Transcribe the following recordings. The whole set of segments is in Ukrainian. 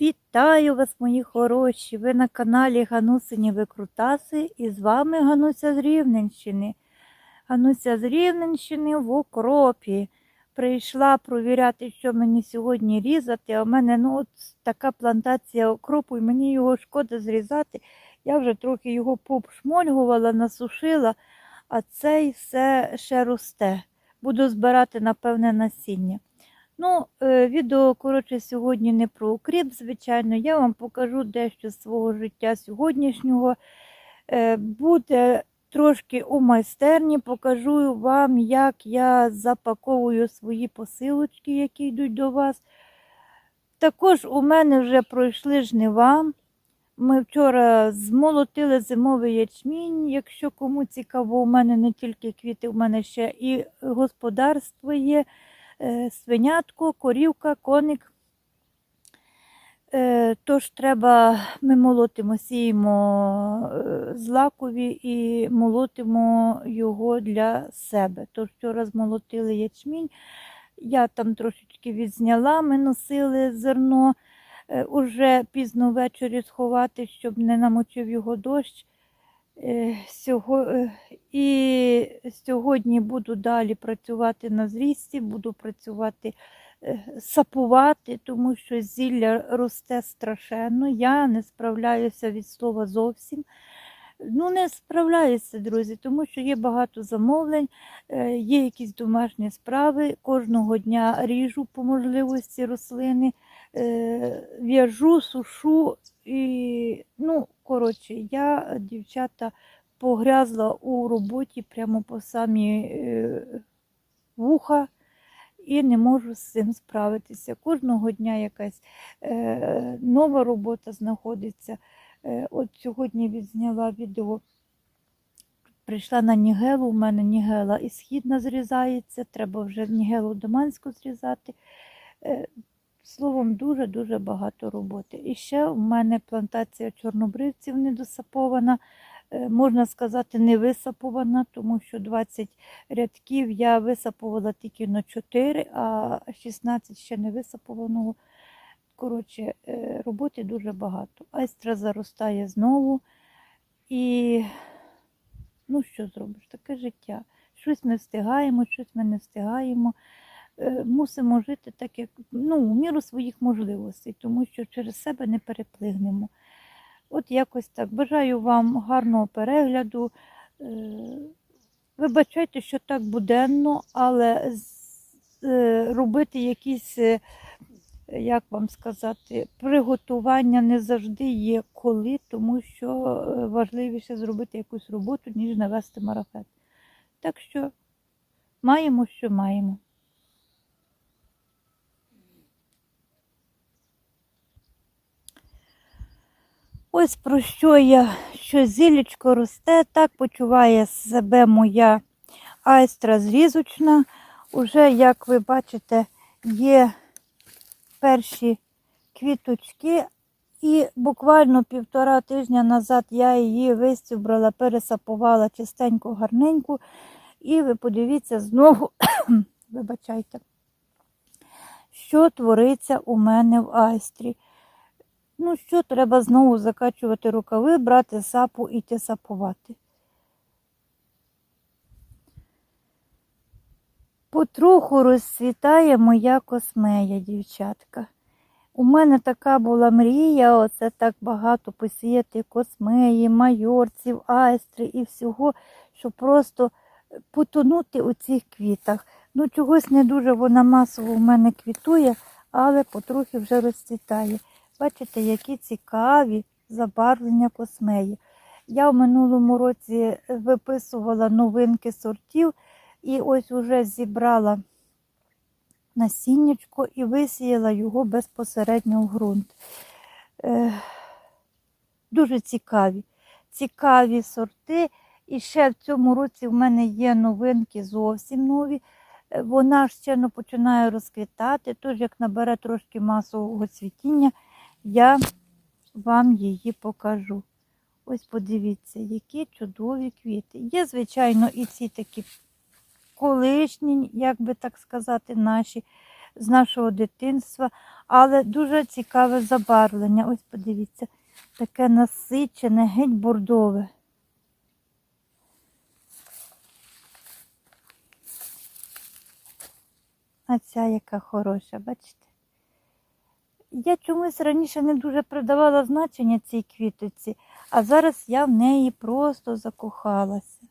Вітаю вас, мої хороші! Ви на каналі Ганусині Викрутаси і з вами Гануся з Рівненщини. Гануся з Рівненщини в окропі. Прийшла провіряти, що мені сьогодні різати. А в мене ну, от така плантація окропу, і мені його шкода зрізати. Я вже трохи його попшмольгувала, насушила, а цей все ще росте. Буду збирати, напевне, насіння. Ну, е, відео, коротше, сьогодні не про укріп, звичайно. Я вам покажу дещо з свого життя сьогоднішнього. Е, Буде трошки у майстерні, покажу вам, як я запаковую свої посилочки, які йдуть до вас. Також у мене вже пройшли жнива. Ми вчора змолотили зимовий ячмінь. Якщо кому цікаво, у мене не тільки квіти, у мене ще і господарство є свинятко, корівка, коник. Е, Тож треба, ми молотимо, сіємо е, злакові і молотимо його для себе. Тож вчора змолотили ячмінь. Я там трошечки відзняла, ми носили зерно. Е, Уже пізно ввечері сховати, щоб не намочив його дощ. Е, е, І сьогодні буду далі працювати на зрісті, буду працювати, е, сапувати, тому що зілля росте страшенно. Я не справляюся від слова зовсім. Ну, не справляюся, друзі, тому що є багато замовлень, є якісь домашні справи. Кожного дня ріжу по можливості рослини, в'яжу, сушу і, ну, коротше, я, дівчата, погрязла у роботі прямо по самі е, вуха і не можу з цим справитися. Кожного дня якась е, нова робота знаходиться. Е, От сьогодні відзняла відео. Прийшла на Нігелу, у мене Нігела і східна зрізається, треба вже Нігелу Доманську зрізати. Е, Словом, дуже-дуже багато роботи. І ще у мене плантація чорнобривців недосапована, е, можна сказати, не висапована, тому що 20 рядків я висапувала тільки на 4, а 16 ще не висапованого. Коротше, е, роботи дуже багато. Айстра заростає знову. І ну що зробиш? Таке життя. Щось ми встигаємо, щось ми не встигаємо. Е, Мусимо жити так, як ну, в міру своїх можливостей, тому що через себе не переплигнемо. От якось так. Бажаю вам гарного перегляду. Е, Вибачайте, що так буденно, але е, робити якісь, як вам сказати, приготування не завжди є коли, тому що важливіше зробити якусь роботу, ніж навести марафет. Так що маємо, що маємо. Ось про що я, що зілечко росте, так почуває себе моя айстра зрізочна. Уже, як ви бачите, є перші квіточки, і буквально півтора тижня назад я її вистібрала, пересапувала чистенько, гарненьку. І ви подивіться знову, вибачайте, що твориться у мене в айстрі. Ну що, треба знову закачувати рукави, брати сапу і йти сапувати. Потроху розцвітає моя космея, дівчатка. У мене така була мрія, оце так багато посіяти космеї, майорців, айстри і всього, щоб просто потонути у цих квітах. Ну, чогось не дуже вона масово в мене квітує, але потрохи вже розцвітає. Бачите, які цікаві забарвлення космеї. Я в минулому році виписувала новинки сортів і ось уже зібрала насіннячко і висіяла його безпосередньо в ґрунт. Е, Дуже цікаві. Цікаві сорти. І ще в цьому році в мене є новинки зовсім нові. Е, Вона ще починає розквітати, тож як набере трошки масового цвітіння, я вам її покажу. Ось подивіться, які чудові квіти. Є, звичайно, і ці такі колишні, як би так сказати, наші з нашого дитинства, але дуже цікаве забарвлення. Ось подивіться, таке насичене, геть бордове. А ця яка хороша, бачите? Я чомусь раніше не дуже придавала значення цій квіточці, а зараз я в неї просто закохалася.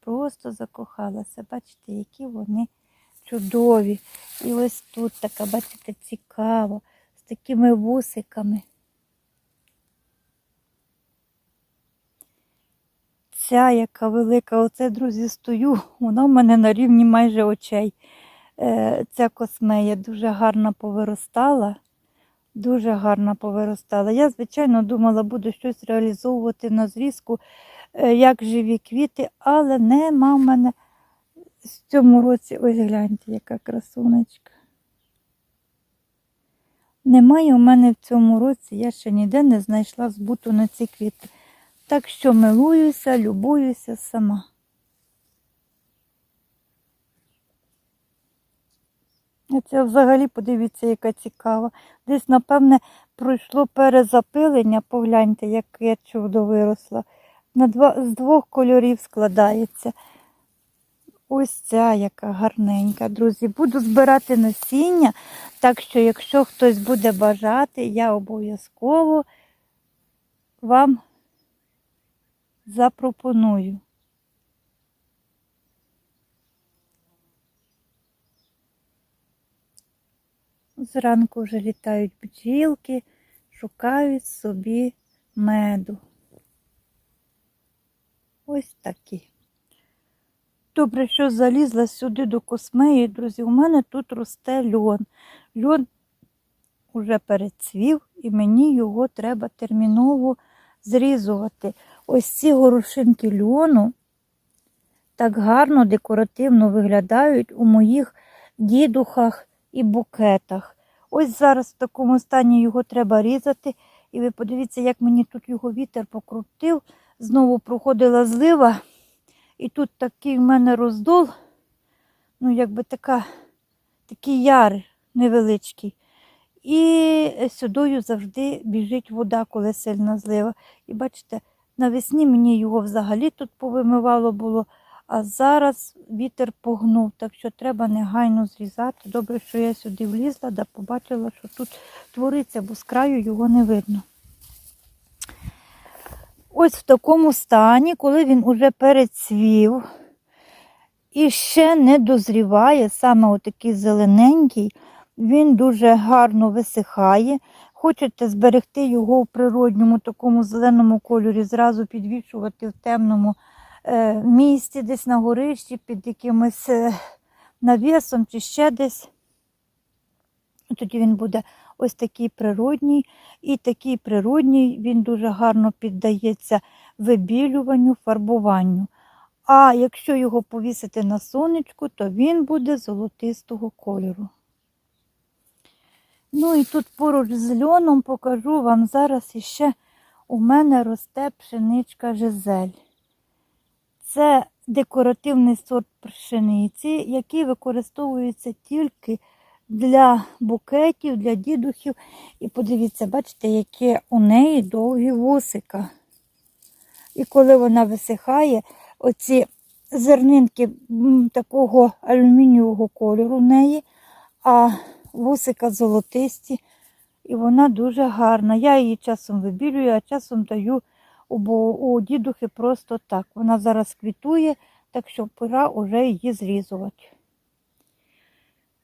Просто закохалася. Бачите, які вони чудові. І ось тут така, бачите, цікаво, з такими вусиками. Ця, яка велика, оце, друзі, стою, вона в мене на рівні майже очей. Е, Ця космея дуже гарно повиростала. Дуже гарно повиростала. Я, звичайно, думала, буду щось реалізовувати на зрізку, е, як живі квіти, але нема в мене в цьому році, ось гляньте, яка красунечка. Немає у мене в цьому році, я ще ніде не знайшла збуту на ці квіти. Так що милуюся, любуюся сама. Це взагалі подивіться, яка цікава. Десь, напевне, пройшло перезапилення, погляньте, яке чудо виросло. На два, з двох кольорів складається. Ось ця яка гарненька, друзі. Буду збирати насіння, так що, якщо хтось буде бажати, я обов'язково вам запропоную. Зранку вже літають бджілки, шукають собі меду. Ось такі. Добре, що залізла сюди до космеї, друзі. У мене тут росте льон. Льон уже перецвів, і мені його треба терміново зрізувати. Ось ці горошинки льону так гарно, декоративно виглядають у моїх дідухах і букетах. Ось зараз в такому стані його треба різати. І ви подивіться, як мені тут його вітер покрутив. Знову проходила злива. І тут такий в мене роздол, ну, якби така, такий яр невеличкий. І сюдою завжди біжить вода, коли сильна злива. І бачите, навесні мені його взагалі тут повимивало було, а зараз вітер погнув, так що треба негайно зрізати. Добре, що я сюди влізла, да побачила, що тут твориться, бо з краю його не видно. Ось в такому стані, коли він уже перецвів і ще не дозріває, саме отакий зелененький, він дуже гарно висихає. Хочете зберегти його в природньому такому зеленому кольорі, зразу підвішувати в темному місці, десь на горищі, під якимось е, навісом чи ще десь. Тоді він буде ось такий природній. І такий природній він дуже гарно піддається вибілюванню, фарбуванню. А якщо його повісити на сонечку, то він буде золотистого кольору. Ну і тут поруч з льоном покажу вам зараз іще у мене росте пшеничка Жизель. Це декоративний сорт пшениці, який використовується тільки для букетів, для дідухів. І подивіться, бачите, які у неї довгі вусика. І коли вона висихає, оці зернинки такого алюмінієвого кольору в неї, а вусика золотисті, і вона дуже гарна. Я її часом вибілюю, а часом даю бо- у дідухи просто так. Вона зараз квітує, так що пора вже її зрізувати.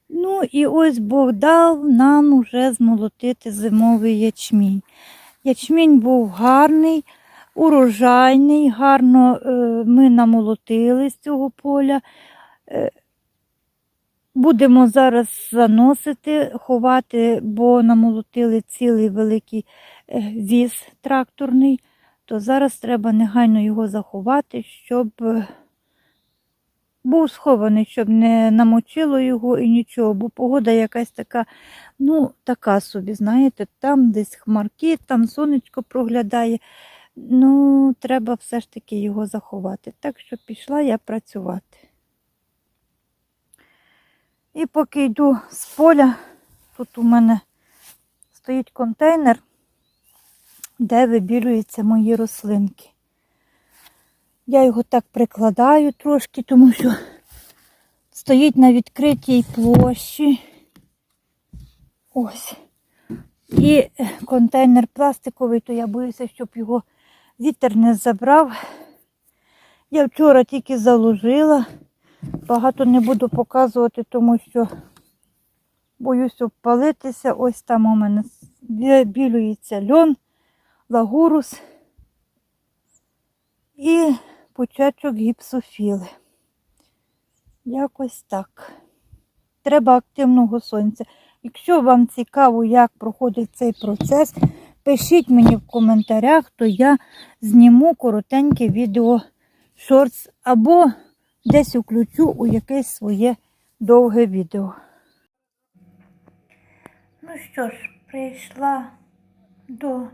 Ну і ось Бог дав нам уже змолотити зимовий ячмінь. Ячмінь був гарний, урожайний, гарно е, ми намолотили з цього поля. Е, Будемо зараз заносити, ховати, бо намолотили цілий великий е, віз тракторний, то зараз треба негайно його заховати, щоб е, був схований, щоб не намочило його і нічого, бо погода якась така, ну, така собі, знаєте, там десь хмарки, там сонечко проглядає. Ну, треба все ж таки його заховати. Так що пішла я працювати. І поки йду з поля, тут у мене стоїть контейнер, де вибілюються мої рослинки. Я його так прикладаю трошки, тому що стоїть на відкритій площі. Ось. І контейнер пластиковий, то я боюся, щоб його вітер не забрав. Я вчора тільки заложила. Багато не буду показувати, тому що боюсь обпалитися. Ось там у мене білюється льон, лагурус і початок гіпсофіли. Якось так. Треба активного сонця. Якщо вам цікаво, як проходить цей процес, пишіть мені в коментарях, то я зніму коротеньке відео шортс або десь включу у якесь своє довге відео. Ну що ж, прийшла до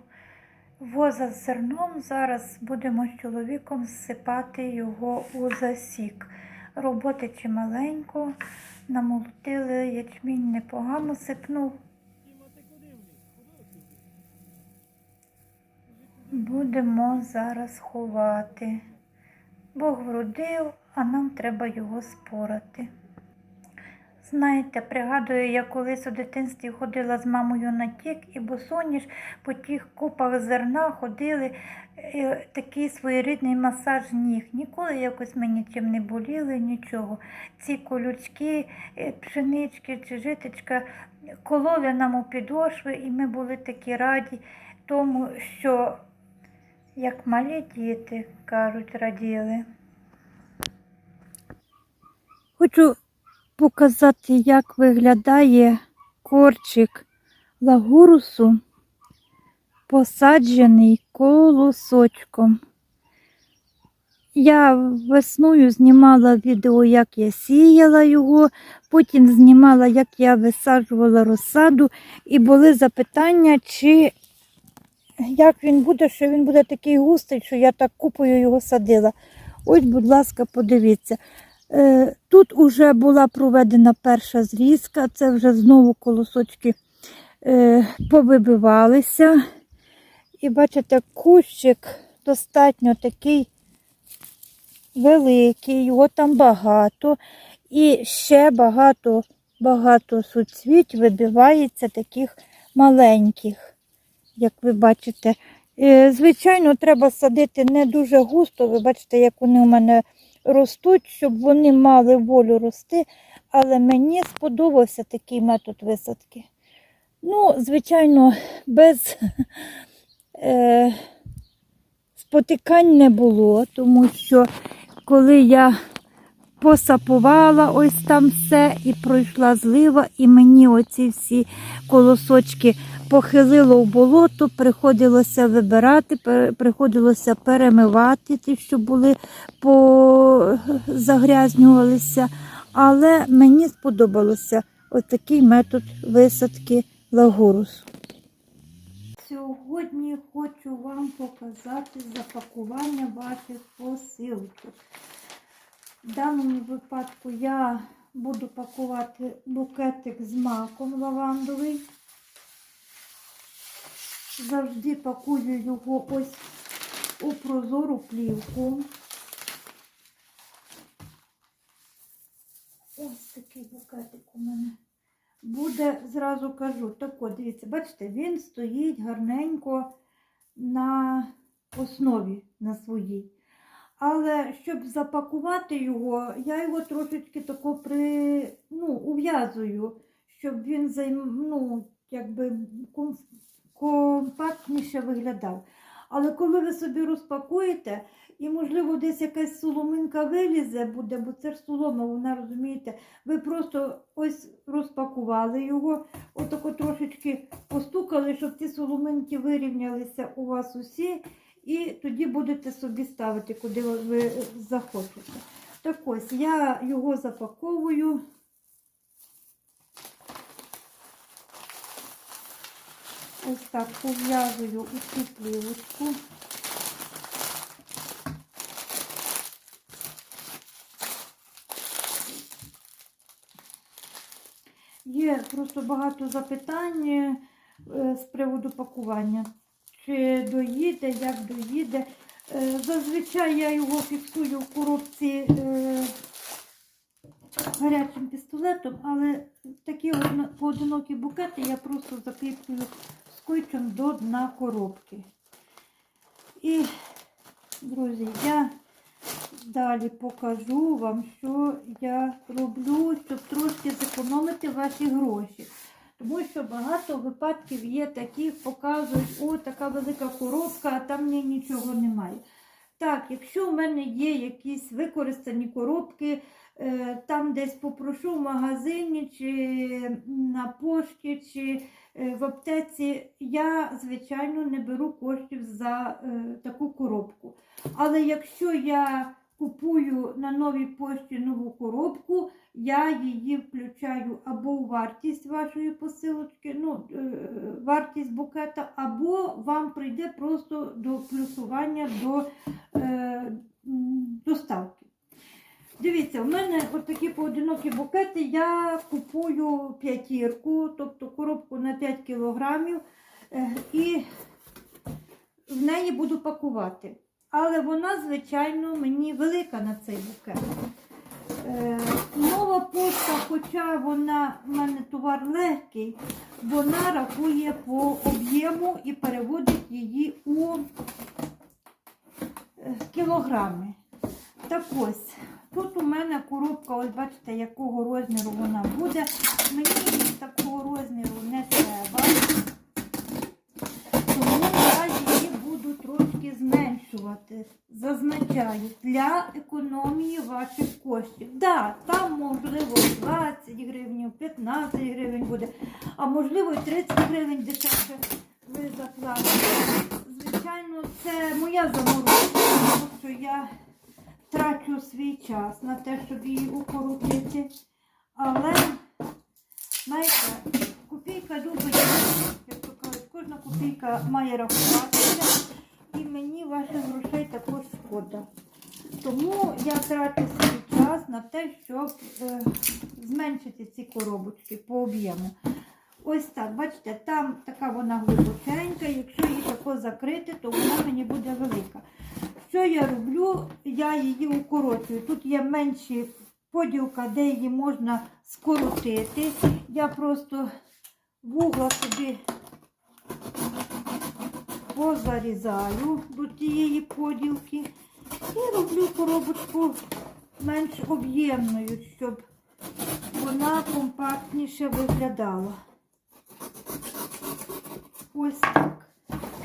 воза з зерном. Зараз будемо з чоловіком зсипати його у засік. Роботи чималенько, намолотили, ячмінь непогано сипнув. Будемо зараз ховати. Бог вродив, а нам треба його спорати. Знаєте, пригадую, я колись у дитинстві ходила з мамою на тік, і босоніж по тих купах зерна ходили е, такий своєрідний масаж ніг. Ніколи якось ми нічим не боліли, нічого. Ці колючки, е, пшенички чи житочка кололи нам у підошви, і ми були такі раді тому, що як малі діти, кажуть, раділи. Хочу показати, як виглядає корчик лагурусу, посаджений колосочком. Я весною знімала відео, як я сіяла його, потім знімала, як я висаджувала розсаду, і були запитання, чи як він буде, що він буде такий густий, що я так купою його садила. Ось, будь ласка, подивіться. Е, Тут вже була проведена перша зрізка, це вже знову колосочки е, повибивалися. І бачите, кущик достатньо такий великий, його там багато. І ще багато багато суцвіть вибивається таких маленьких, як ви бачите. Е, Звичайно, треба садити не дуже густо. Ви бачите, як вони у мене ростуть, щоб вони мали волю рости, але мені сподобався такий метод висадки. Ну, звичайно, без е, спотикань не було, тому що коли я посапувала ось там все і пройшла злива, і мені оці всі колосочки похилило в болото, приходилося вибирати, приходилося перемивати ті, що були позагрязнювалися. Але мені сподобалося ось такий метод висадки лагурусу. Сьогодні хочу вам показати запакування ваших посилочок. В даному випадку я буду пакувати букетик з маком лавандовий. Завжди пакую його ось у прозору плівку. Ось такий букетик у мене. Буде, зразу кажу, тако, дивіться, бачите, він стоїть гарненько на основі на своїй. Але щоб запакувати його, я його трошечки тако при, ну, ув'язую, щоб він займ, ну, якби ком- компактніше виглядав. Але коли ви собі розпакуєте, і, можливо, десь якась соломинка вилізе буде, бо це ж солома, вона розумієте, ви просто ось розпакували його, отако трошечки постукали, щоб ті соломинки вирівнялися у вас усі, і тоді будете собі ставити, куди ви захочете. Так ось я його запаковую. Ось так пов'язую у цю плівочку. є просто багато запитань е, з приводу пакування. Чи доїде, як доїде. Е, Зазвичай я його фіксую в коробці е, гарячим пістолетом, але такі поодинокі букети я просто закріплюю скотчем до дна коробки. І, друзі, я далі покажу вам, що я роблю, щоб трошки зекономити ваші гроші. Тому що багато випадків є таких, показують, о, така велика коробка, а там ні, нічого немає. Так, якщо в мене є якісь використані коробки, е, там десь попрошу в магазині, чи на пошті, чи е, в аптеці, я, звичайно, не беру коштів за е, таку коробку. Але якщо я купую на новій пошті нову коробку, я її включаю або у вартість вашої посилочки, ну, е, вартість букета, або вам прийде просто до плюсування до е, доставки. Дивіться, у мене такі поодинокі букети. Я купую п'ятірку, тобто коробку на 5 кілограмів, е, і в неї буду пакувати. Але вона, звичайно, мені велика на цей букет. Е, Нова пошта, хоча вона в мене товар легкий, вона рахує по об'єму і переводить її у е, кілограми. Так ось, тут у мене коробка, ось бачите, якого розміру вона буде. Мені такого розміру не треба. Тому я її буду трошки зменшувати. Зазначаю, для економії ваших коштів. Да, там можливо 20 гривень, 15 гривень буде, а можливо і 30 гривень дешевше ви заплатите. Звичайно, це моя заморозка, тому що я трачу свій час на те, щоб її укоротити. Але, знаєте, копійка любить, як то кажуть, кожна копійка має рахуватися, і мені ваших грошей також шкода. Тому я трачу свій час на те, щоб е, зменшити ці коробочки по об'єму. Ось так, бачите, там така вона глибоченька, якщо її тако закрити, то вона мені буде велика. Що я роблю? Я її укорочую. Тут є менші поділка, де її можна скоротити. Я просто вугла собі позарізаю до тієї поділки і роблю коробочку менш об'ємною, щоб вона компактніше виглядала. Ось так.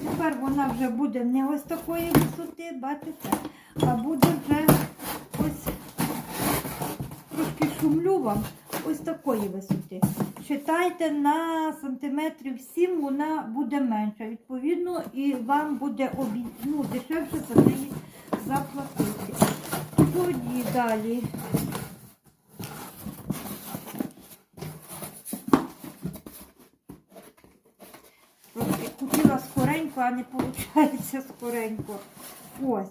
Тепер вона вже буде не ось такої висоти, бачите, а буде вже ось трошки шумлю вам ось такої висоти. Читайте на сантиметрів 7 вона буде менша. Відповідно, і вам буде обі... ну, дешевше за неї заплатити. Тоді далі. Хотіла скоренько, а не виходить скоренько. Ось.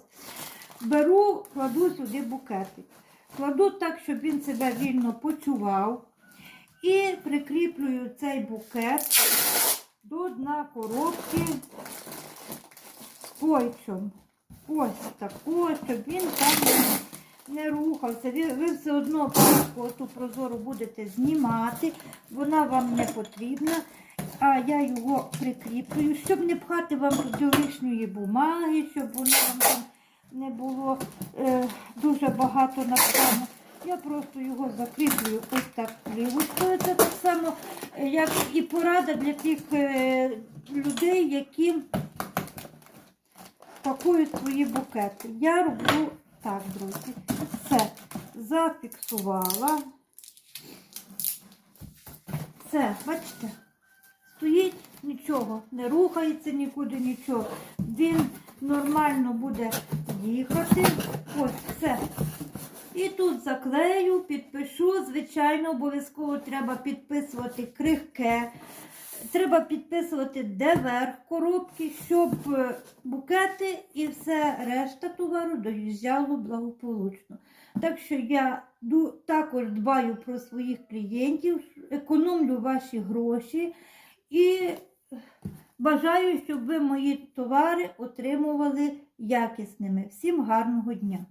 Беру, кладу сюди букетик. Кладу так, щоб він себе вільно почував. І прикріплюю цей букет до дна коробки скотчем. Ось тако, щоб він там не, рухався. Ви, ви все одно ту прозору будете знімати, вона вам не потрібна. А я його прикріплюю, щоб не пхати вам туди лишньої бумаги, щоб воно вам там не було е, дуже багато напевно. Я просто його закріплюю ось так плівочкою. Це так само, е, як і порада для тих е, людей, які пакують свої букети. Я роблю так, друзі. Все, зафіксувала. Все, бачите? Стоїть, нічого, не рухається нікуди, нічого. Він нормально буде їхати. Ось, все. І тут заклею, підпишу. Звичайно, обов'язково треба підписувати крихке. Треба підписувати де верх коробки, щоб е, букети і все решта товару доїжджало благополучно. Так що я також дбаю про своїх клієнтів, економлю ваші гроші і бажаю, щоб ви мої товари отримували якісними. Всім гарного дня!